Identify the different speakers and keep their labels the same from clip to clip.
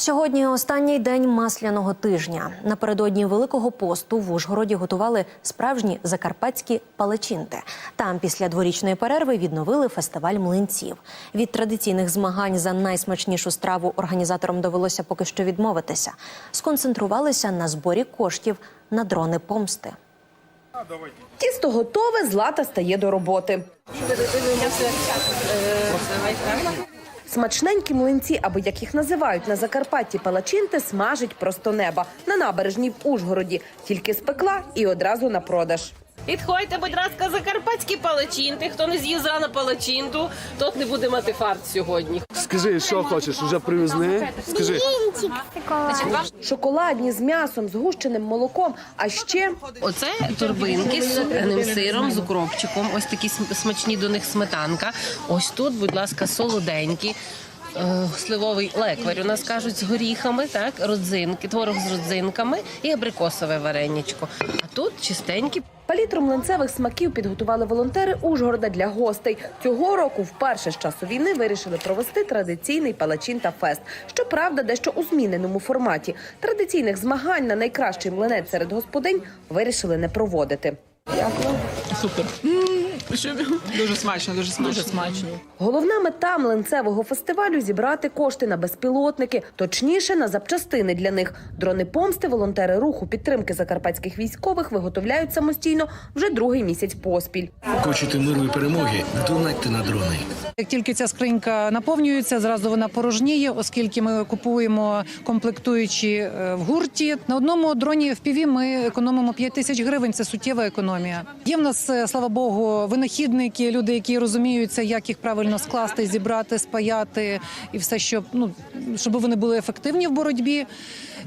Speaker 1: Сьогодні останній день масляного тижня. Напередодні Великого посту в Ужгороді готували справжні закарпатські палачинти. Там після дворічної перерви відновили фестиваль млинців. Від традиційних змагань за найсмачнішу страву організаторам довелося поки що відмовитися. Сконцентрувалися на зборі коштів на дрони помсти.
Speaker 2: Тісто готове, злата стає до роботи. Смачненькі млинці, або як їх називають на Закарпатті палачинти, смажить просто неба на набережній в Ужгороді. Тільки спекла і одразу на продаж.
Speaker 3: Підходьте, будь ласка, закарпатські палачинти. Хто не з'їв зрано палачинту, тот не буде мати фарт сьогодні.
Speaker 4: Скажи, що хочеш, уже привезли? Скажи.
Speaker 2: Шоколадні з м'ясом, згущеним молоком, а ще
Speaker 3: Оце торбинки з сухим сиром, з укропчиком. Ось такі смачні до них сметанка. Ось тут, будь ласка, солоденькі. Е, Сливовий лекварь у нас кажуть з горіхами, так, родзинки, творог з родзинками і абрикосове вареничко. А тут чистенькі
Speaker 2: палітру млинцевих смаків підготували волонтери Ужгорода для гостей. Цього року вперше з часу війни вирішили провести традиційний палачинта фест. Щоправда, дещо у зміненому форматі. Традиційних змагань на найкращий млинець серед господинь вирішили не проводити.
Speaker 5: Супер. Дуже смачно, дуже смачно. Дуже смачно.
Speaker 2: Головна мета млинцевого фестивалю зібрати кошти на безпілотники, точніше на запчастини для них. Дрони помсти волонтери руху підтримки закарпатських військових виготовляють самостійно вже другий місяць поспіль.
Speaker 6: Хочете миру і перемоги? Донатьте на дрони.
Speaker 7: Як тільки ця скринька наповнюється, зразу вона порожніє, оскільки ми купуємо комплектуючі е, в гурті. На одному дроні FPV ми економимо 5 тисяч гривень. Це суттєва економія. Є в нас, е, слава Богу, винахідники, люди, які розуміються, як їх правильно скласти, зібрати, спаяти і все, щоб ну щоб вони були ефективні в боротьбі.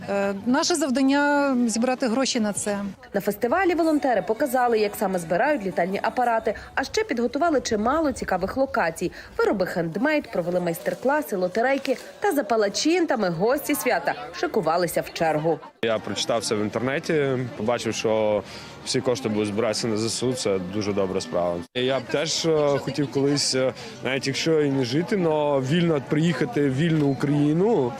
Speaker 7: Е, Наше завдання зібрати гроші на це.
Speaker 2: На фестивалі волонтери показали, як саме збирають літальні апарати, а ще підготували чимало цікавих локацій. Вироби хендмейд, провели майстер-класи, лотерейки та за палачинтами гості свята шикувалися в чергу.
Speaker 4: Я прочитав це в інтернеті, побачив, що всі кошти будуть збиратися на ЗСУ. Це дуже добра справа. Я б теж е, хотів колись, е, навіть якщо і не жити, але вільно приїхати в вільну Україну,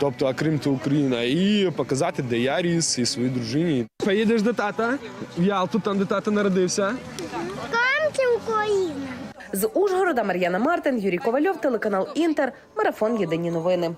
Speaker 4: тобто а Крим то Україна, і показати, де я ріс і своїй дружині. Поїдеш до тата в Ялту, там де тата народився.
Speaker 2: Там З Ужгорода Мар'яна Мартин, Юрій Ковальов, телеканал Інтер, марафон Єдині новини.